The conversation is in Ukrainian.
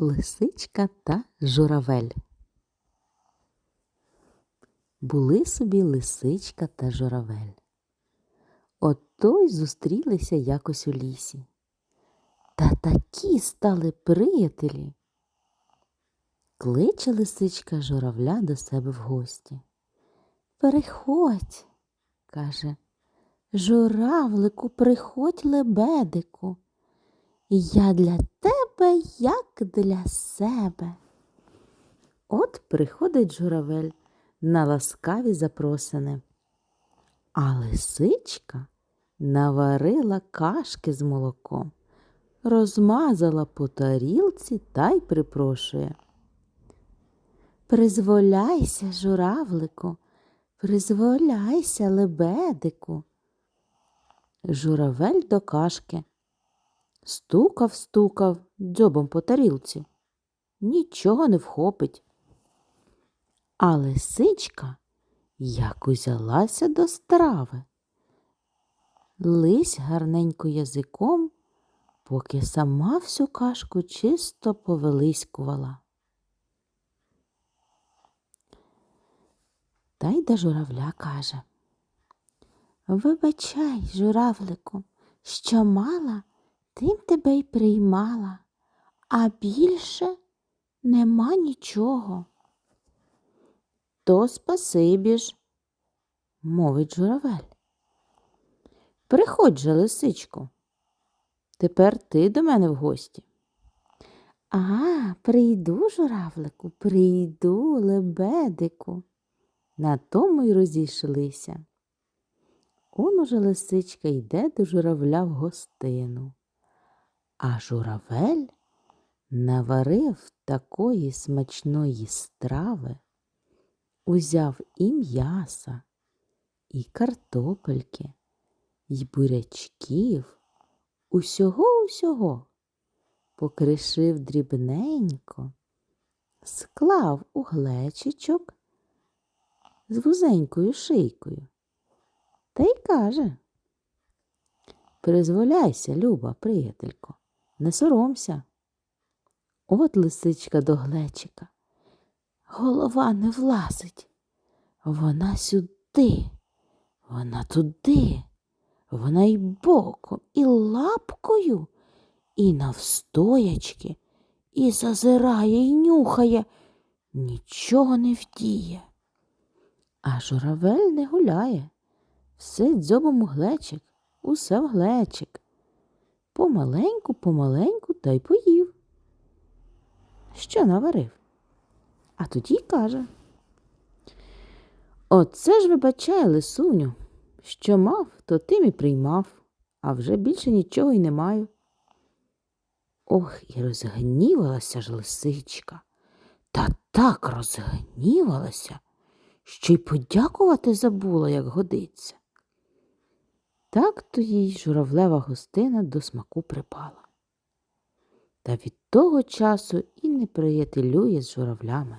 Лисичка та журавель. Були собі лисичка та журавель. Ото й зустрілися якось у лісі. Та такі стали приятелі. Кличе лисичка журавля до себе в гості. Переходь, каже, журавлику, приходь лебедику. Я для тебе, як для себе. От приходить журавель на ласкаві запросини. А лисичка наварила кашки з молоком, розмазала по тарілці та й припрошує. Призволяйся, журавлику, призволяйся, лебедику. Журавель до кашки. Стукав, стукав дзьобом по тарілці. Нічого не вхопить. А лисичка як узялася до страви. Лись гарненько язиком, поки сама всю кашку чисто повилиськувала. Та й до журавля каже Вибачай, журавлику, що мала, тим тебе й приймала, а більше нема нічого. То спасибі ж, мовить журавель. Приходь же, лисичко. Тепер ти до мене в гості. А, прийду, журавлику, прийду, лебедику. На тому й розійшлися. Он уже лисичка йде до журавля в гостину, а журавель наварив такої смачної страви, узяв і м'яса, і картопельки, і бурячків, усього усього, покришив дрібненько, склав у глечичок з вузенькою шийкою. Та й каже Призволяйся, люба, приятелько, не соромся. От лисичка до глечика. Голова не влазить. Вона сюди, вона туди, вона й боком, і лапкою, і навстоячки, і зазирає, і нюхає, нічого не вдіє. А журавель не гуляє. Все дзьобом у глечик, усе в глечик. Помаленьку, помаленьку та й поїв. Що наварив? А тоді каже. Оце ж вибачай, лисуню, що мав, то тим і приймав, а вже більше нічого й не маю. Ох, і розгнівалася ж лисичка, та так розгнівалася, що й подякувати забула, як годиться. Так то їй журавлева гостина до смаку припала. Та від того часу і не приятелює з журавлями.